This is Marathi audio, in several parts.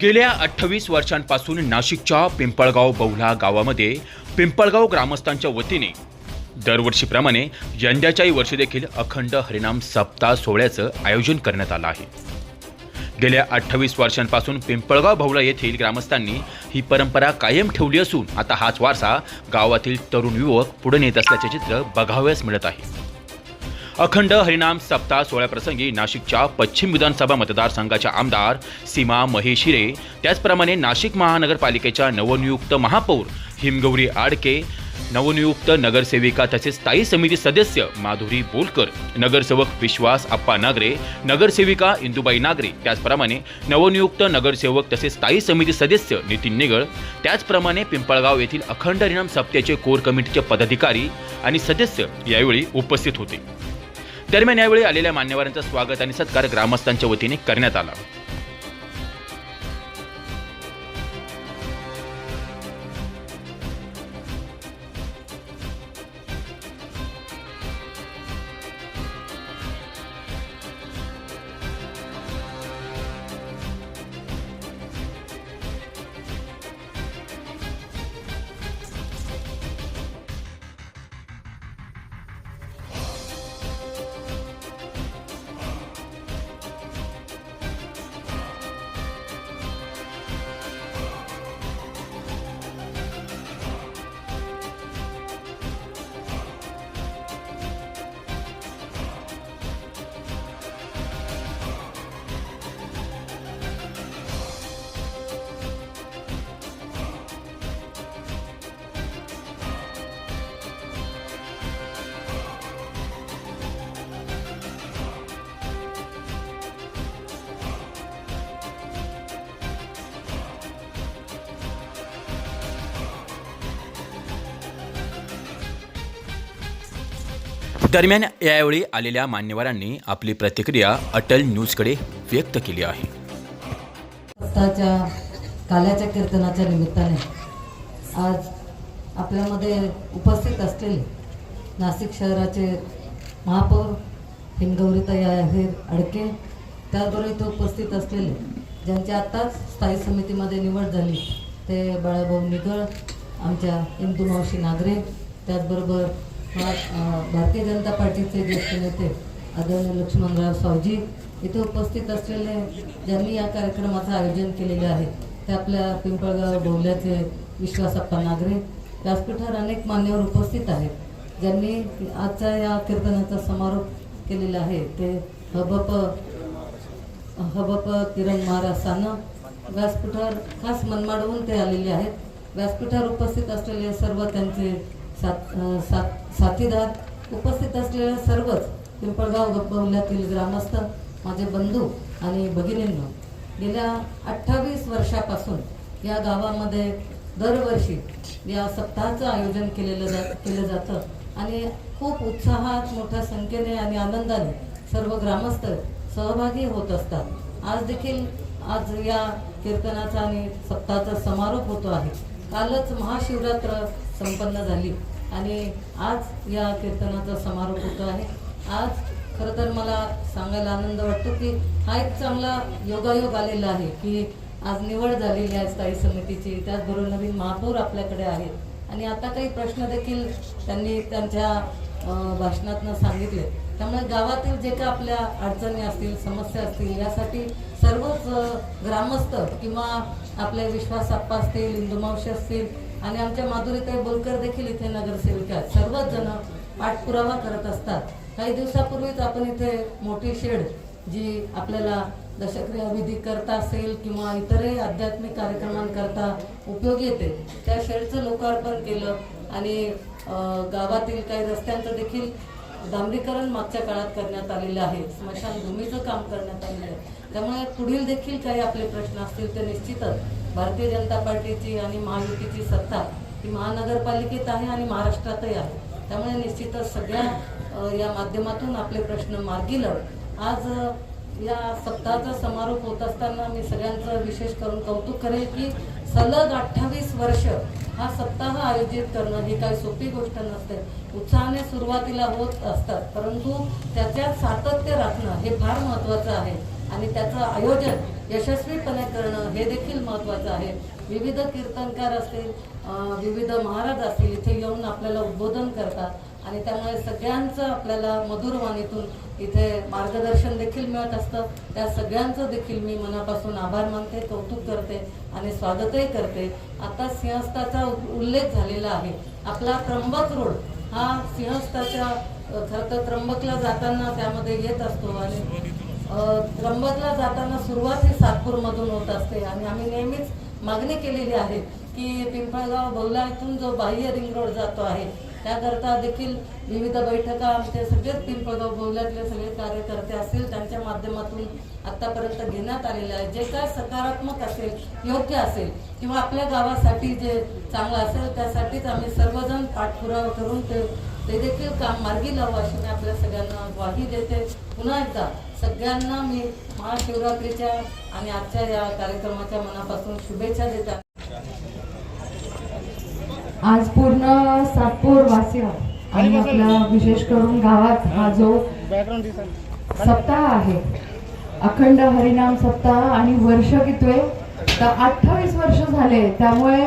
गेल्या अठ्ठावीस वर्षांपासून नाशिकच्या पिंपळगाव बहुला गावामध्ये पिंपळगाव ग्रामस्थांच्या वतीने दरवर्षीप्रमाणे यंदाच्याही वर्षी देखील अखंड हरिनाम सप्ताह सोहळ्याचं आयोजन करण्यात आलं आहे. गेल्या अठ्ठावीस वर्षांपासून पिंपळगाव बहुला येथील ग्रामस्थांनी ही परंपरा कायम ठेवली असून आता हाच वारसा गावातील तरुण युवक पुढे नेत असल्याचे चित्र बघावयास मिळत आहे. अखंड हरिनाम सप्ताह सोहळ्याप्रसंगी नाशिकच्या पश्चिम विधानसभा मतदारसंघाच्या आमदार सीमा महेश हिरे त्याचप्रमाणे नाशिक महानगरपालिकेच्या नवनियुक्त महापौर हिमगौरी आडके नवनियुक्त नगरसेविका तसेच स्थायी समिती सदस्य माधुरी बोलकर नगरसेवक विश्वास आप्पा नागरे नगरसेविका इंदुबाई नागरे त्याचप्रमाणे नवनियुक्त नगरसेवक तसेच स्थायी समिती सदस्य नितीन निगळ त्याचप्रमाणे पिंपळगाव येथील अखंड रिणाम सप्त्याचे कोर कमिटीचे पदाधिकारी आणि सदस्य यावेळी उपस्थित होते. दरम्यान यावेळी आलेल्या मान्यवरांचं स्वागत आणि सत्कार ग्रामस्थांच्या वतीने करण्यात आला. दरम्यान यावेळी आलेल्या मान्यवरांनी आपली प्रतिक्रिया अटल न्यूजकडे व्यक्त केली आहे. काल्याच्या कीर्तनाच्या निमित्ताने आज आपल्यामध्ये उपस्थित असलेले नाशिक शहराचे महापौर हिमगौरीताई अहिर अडके त्याचबरोबर तो उपस्थित असलेले ज्यांची आत्ताच स्थायी समितीमध्ये निवड झाली ते बाळाभाऊ निगळ आमच्या इंदू मावशी नागरे त्याचबरोबर भारतीय जनता पार्टीचे ज्येष्ठ नेते आदरणीय लक्ष्मणराव सावजी इथे उपस्थित असलेले ज्यांनी या कार्यक्रमाचं आयोजन केलेले आहे ते आपल्या पिंपळगाव बोवल्याचे विश्वासप्पा नागरे व्यासपीठावर अनेक मान्यवर उपस्थित आहेत ज्यांनी आजच्या या कीर्तनाचा समारोप केलेला आहे. ते हबप हबप किरण महाराज सानं व्यासपीठावर खास मनमाडवून ते आलेले आहेत. व्यासपीठावर उपस्थित असलेले सर्व त्यांचे साथ साथ साथीदार उपस्थित असलेले सर्वच पिंपळगाव गप्पवल्यातील ग्रामस्थ माझे बंधू आणि भगिनींना गेल्या अठ्ठावीस वर्षापासून या गावामध्ये दरवर्षी या सप्ताहाचं आयोजन केलेलं जा केलं जातं आणि खूप उत्साहात मोठ्या संख्येने आणि आनंदाने सर्व ग्रामस्थ सहभागी होत असतात. आज देखील आज या कीर्तनाचा आणि सप्ताहाचा समारोप होतो आहे. कालच महाशिवरात्र संपन्न झाली. आणि आज या कीर्तनाचा समारोप होतो आहे. आज खरं तर मला सांगायला आनंद वाटतो की हा एक चांगला योगायोग आलेला आहे की आज निवड झालेली आहे स्थायी समितीची. त्याचबरोबर नवीन महापौर आपल्याकडे आहेत. आणि आता काही प्रश्न देखील त्यांनी त्यांच्या भाषणातनं सांगितले. त्यामुळे गावातील जे काही आपल्या अडचणी असतील समस्या असतील यासाठी सर्वच ग्रामस्थ किंवा आपले विश्वास आप्पा असतील इंदुमावशी असतील आणि आमच्या माधुरीताई बोलकर देखील इथे नगरसेविका आहेत. सर्वच जण पाठपुरावा करत असतात. काही दिवसापूर्वीच आपण इथे मोठी शेड जी आपल्याला दशक्रिया विधी करता असेल किंवा इतरही आध्यात्मिक कार्यक्रमांकरता उपयोगी येते त्या शेडचं लोकार्पण केलं आणि गावातील काही रस्त्यांचं देखील डांबरीकरण मागच्या काळात करण्यात आलेलं आहे. स्मशानभूमीचं काम करण्यात आलेलं आहे. त्यामुळे पुढील देखील काही आपले प्रश्न असतील ते निश्चितच भारतीय जनता पार्टीची आणि महायुतीची सत्ता ही महानगरपालिकेत आहे आणि महाराष्ट्रातही आहे. त्यामुळे निश्चितच सगळ्या या माध्यमातून आपले प्रश्न मार्गी लावून आज या सप्ताहाचा समारोप होत असताना मी सगळ्यांचं विशेष करून कौतुक करेल की सलग अठ्ठावीस वर्ष हा सप्ताह आयोजित करणं ही काही सोपी गोष्ट नसते. उत्साहाने सुरुवातीला होत असतात परंतु त्याच्यात सातत्य राखणं हे फार महत्त्वाचं आहे आणि त्याचं आयोजन यशस्वीपणे करणं हे देखील महत्त्वाचं आहे. विविध कीर्तनकार असतील विविध महाराज असतील इथे येऊन आपल्याला उद्बोधन करतात आणि त्यामुळे सगळ्यांचं आपल्याला मधुरवाणीतून इथे मार्गदर्शन देखील मिळत असतं. त्या सगळ्यांचं देखील मी मनापासून आभार मानते कौतुक करते आणि स्वागतही करते. आता सिंहस्थाचा उल्लेख झालेला आहे. आपला त्र्यंबक रोड हा सिंहस्थाच्या खरं तर त्र्यंबकला जाताना त्यामध्ये येत असतो आणि त्र्यंबकला जाताना सुरुवात ही सातपूरमधून होत असते. आणि आम्ही नेहमीच मागणी केलेली आहे की पिंपळगाव बौला इथून जो बाह्य रिंग रोड जातो आहे त्याकरता देखील विविध बैठका आमचे सगळेच पिंपळगाव बौल्यातले सगळे कार्यकर्ते असतील त्यांच्या माध्यमातून आत्तापर्यंत घेण्यात आलेले आहे. जे काय सकारात्मक असेल योग्य असेल किंवा आपल्या गावासाठी जे चांगलं असेल त्यासाठीच आम्ही सर्वजण पाठपुरावा करून ते ते देखील काम मार्गी लावू अशी मी आपल्या सगळ्यांना ग्वाही देते. पुन्हा एकदा सगळ्यांना मी महाशिवरात्रीच्या आणि आजच्या या कार्यक्रमाच्या मनापासून शुभेच्छा देतात. आज पूर्ण सातपूर वासिया आणि आपला विशेष करून गावात हा जो सप्ताह आहे अखंड हरिनाम सप्ताह आणि वर्ष कितवे तर अठ्ठावीस वर्ष झाले. त्यामुळे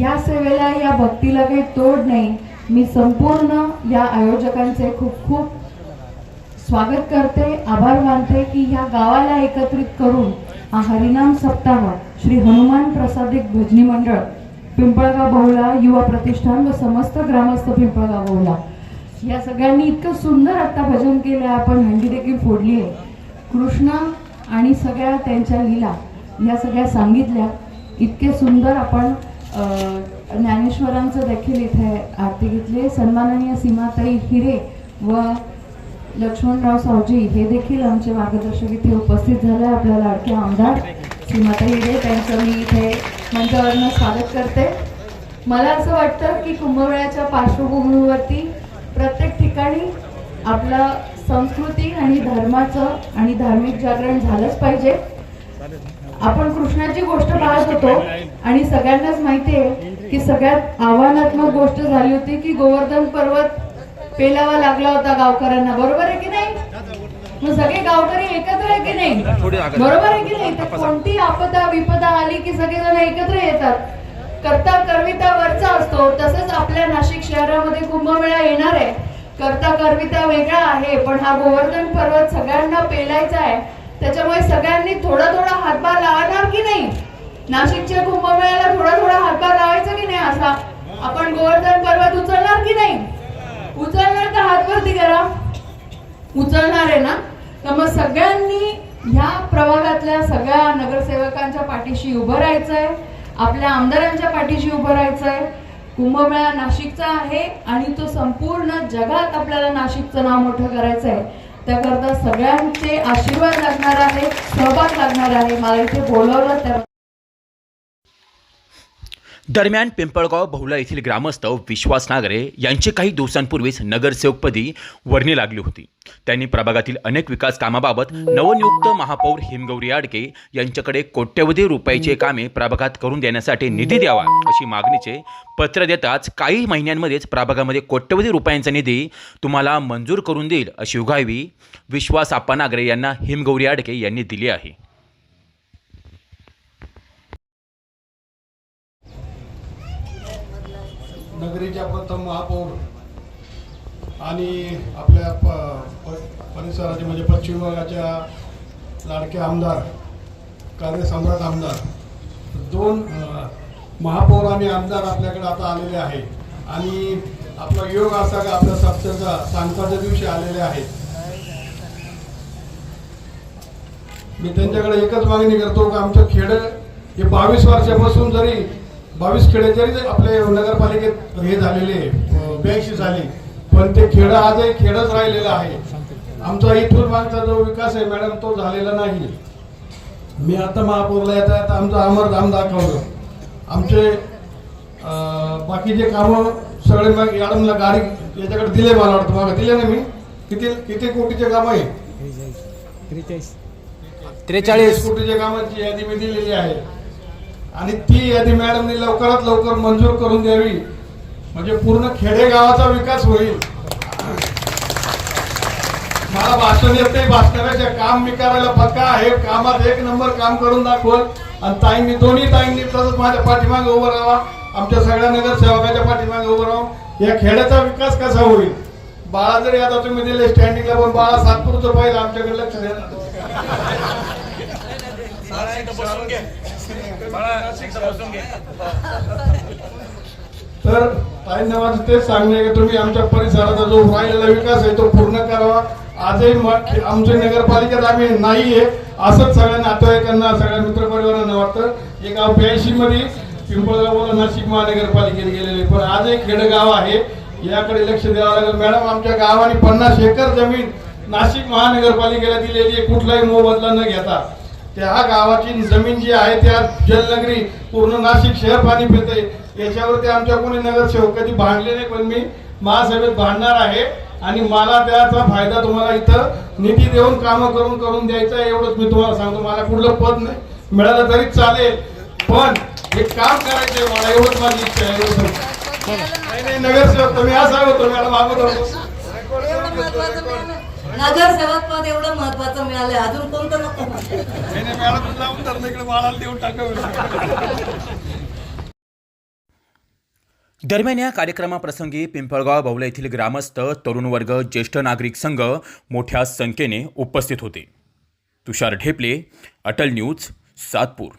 या सेवेला या भक्तीला काही तोड नाही. मी संपूर्ण या आयोजकांचे खूप खूप स्वागत करते आभार मानते की ह्या गावाला एकत्रित करून हा हरिनाम सप्ताह श्री हनुमान प्रसादिक भजनी मंडळ पिंपळगाव बहुला युवा प्रतिष्ठान व समस्त ग्रामस्थ पिंपळगाव बहुला. या सगळ्यांनी इतकं सुंदर आत्ता भजन केलं आपण हंडी देखील फोडली आहे. कृष्ण आणि सगळ्या त्यांच्या लीला या सगळ्या सांगितल्या. इतके सुंदर आपण ज्ञानेश्वरांचं देखील इथे आरती घेतली सन्माननीय सीमाताई हिरे व लक्ष्मणराव सावजी हे देखील आमचे मार्गदर्शक इथे उपस्थित झाले. आपल्या लाडके आमदार श्रीमाता हिरे त्यांचं मी इथे मंचावरनं स्वागत करते. मला असं वाटतं की कुंभमेळ्याच्या पार्श्वभूमीवरती प्रत्येक ठिकाणी आपलं संस्कृती आणि धर्माचं आणि धार्मिक जागरण झालंच पाहिजे. आपण कृष्णाची गोष्ट पाहत होतो आणि सगळ्यांनाच माहिती आहे की सगळ्यात आव्हानात्मक गोष्ट झाली होती की गोवर्धन पर्वत पेलावा लागला होता गावकऱ्यांना. बरोबर आहे की नाही? मग सगळे गावकरी एकत्र आहे की नाही? बरोबर आहे की नाही? तर कोणती आपदा विपदा आली की सगळेजण एकत्र येतात? करता करविता वरचा असतो. तसंच आपल्या नाशिक शहरामध्ये कुंभमेळा येणार आहे. करता करविता वेगळा आहे पण हा गोवर्धन पर्वत सगळ्यांना पेलायचा आहे. त्याच्यामुळे सगळ्यांनी थोडा थोडा हातभार लावणार की नाही? नाशिकच्या कुंभमेळ्याला थोडा थोडा हातभार लावायचा की नाही असा? आपण गोवर्धन पर्वत उचलणार की नाही? उचलणार तर हात वरती करा. उचलणार आहे ना? तर मग सगळ्यांनी ह्या प्रभागातल्या सगळ्या नगरसेवकांच्या पाठीशी उभं राहायचंय. आपल्या आमदारांच्या पाठीशी उभं राहायचंय. कुंभमेळा नाशिकचा आहे आणि तो संपूर्ण जगात आपल्याला नाशिकचं नाव मोठं करायचं आहे त्याकरता सगळ्यांचे आशीर्वाद लागणार आहे सहभाग लागणार आहे. मला इथे बोलवलं त्या दरम्यान पिंपळगाव बहुला येथील ग्रामस्थ विश्वास नागरे यांची काही दिवसांपूर्वीच नगरसेवकपदी वर्णी लागली होती. त्यांनी प्रभागातील अनेक विकास कामाबाबत नवनियुक्त महापौर हिमगौरी आडके यांच्याकडे कोट्यवधी रुपयाचे कामे प्रभागात करून देण्यासाठी निधी द्यावा अशी मागणीचे पत्र देताच काही महिन्यांमध्येच प्रभागामध्ये कोट्यवधी रुपयांचा निधी तुम्हाला मंजूर करून देईल अशी उगावी विश्वास आप्पा नागरे यांना हिमगौरी आडके यांनी दिली आहे. नगरीच्या प्रथम महापौर आणि आपल्या प परिसराचे म्हणजे पश्चिम विभागाच्या लाडके आमदार कार्यसम्राट आमदार दोन महापौर आणि आमदार आपल्याकडे आता आलेले आहे आणि आपला योग असा का आपल्या सप्ताचा सांगताच्या दिवशी आलेले आहेत. मी त्यांच्याकडे एकच मागणी करतो की आमचं खेड हे बावीस वर्षापासून जरी बावीस खेडे जरी आपले नगरपालिकेत हे झालेले ब्याऐंशी झाली पण ते खेड आजही खेडच राहिलेलं आहे. आमचा इथून मागचा जो विकास आहे मॅडम तो झालेला नाही. मी आता महापौरला येता येता आमचं अमर धाम दाखवलं. आमचे बाकीचे कामं सगळे मग मॅडमला गाडी याच्याकडे दिले मला वाटतं. मागं दिले ना मी? किती किती कोटीचे काम आहे त्रेचाळीस. कोटीच्या कामांची यादी मी दिलेली आहे. आणि ती यादी मॅडमने लवकरात लवकर मंजूर करून द्यावी म्हणजे पूर्ण खेडेगावाचा विकास होईल. मला भाषण येत नाही भाषणापेक्षा काम मी करायला पक्का आहे. कामात एक नंबर काम करून दाखवल आणि ताईंनी दोन्ही ताईंनी तसंच माझ्या पाठीमागे उभं राहा आमच्या सगळ्या नगरसेवकाच्या पाठीमागे उभं राहून या खेड्याचा विकास कसा होईल? बाळा जरी आता तुम्ही दिले स्टँडिंगला पण बाळा सातपूरचं पाहिलं आमच्याकडे लक्ष द्या तर ताईंना माझं तेच सांगणे की तुम्ही आमच्या परिसराचा जो राहिलेला विकास आहे तो पूर्ण करावा. आजही आमच्या नगरपालिकेत आम्ही नाहीये असंच सगळ्या नातेवाईकांना सगळ्या मित्रपरिवारांना वाटतं. एका ब्याऐंशी मध्ये पिंपळगाव नाशिक महानगरपालिकेत गेलेले पण आजही खेडगाव आहे. याकडे लक्ष द्यावं लागेल. मॅडम आमच्या गावाने पन्नास एकर जमीन नाशिक महानगरपालिकेला दिलेली आहे. कुठलाही मोबदला न घेता. त्या गावाची जमीन जी आहे त्या जलनगरी पूर्ण नाशिक शहर पाणी पिते. याच्यावरती आमच्या कोणी नगरसेवक कधी भांडले नाही पण मी महासभेत भांडणार आहे आणि मला त्याचा फायदा तुम्हाला इथं निधी देऊन कामं करून करून द्यायचं आहे एवढंच मी तुम्हाला सांगतो. मला कुठलं पद नाही. मिळालं तरी चालेल. पण हे काम करायचंय मला एवढंच माझी इच्छा आहे नाही नगरसेवक तुम्ही असं होतो मॅडम अगोदर होतो नगरसेवक पद एवढं महत्वाचं मिळालं अजून कोणतं नको दरम्यान या कार्यक्रमाप्रसंगी पिंपळगाव बावला येथील ग्रामस्थ तरुण वर्ग ज्येष्ठ नागरिक संघ मोठ्या संख्येने उपस्थित होते. तुषार ढेपले अटल न्यूज सातपूर.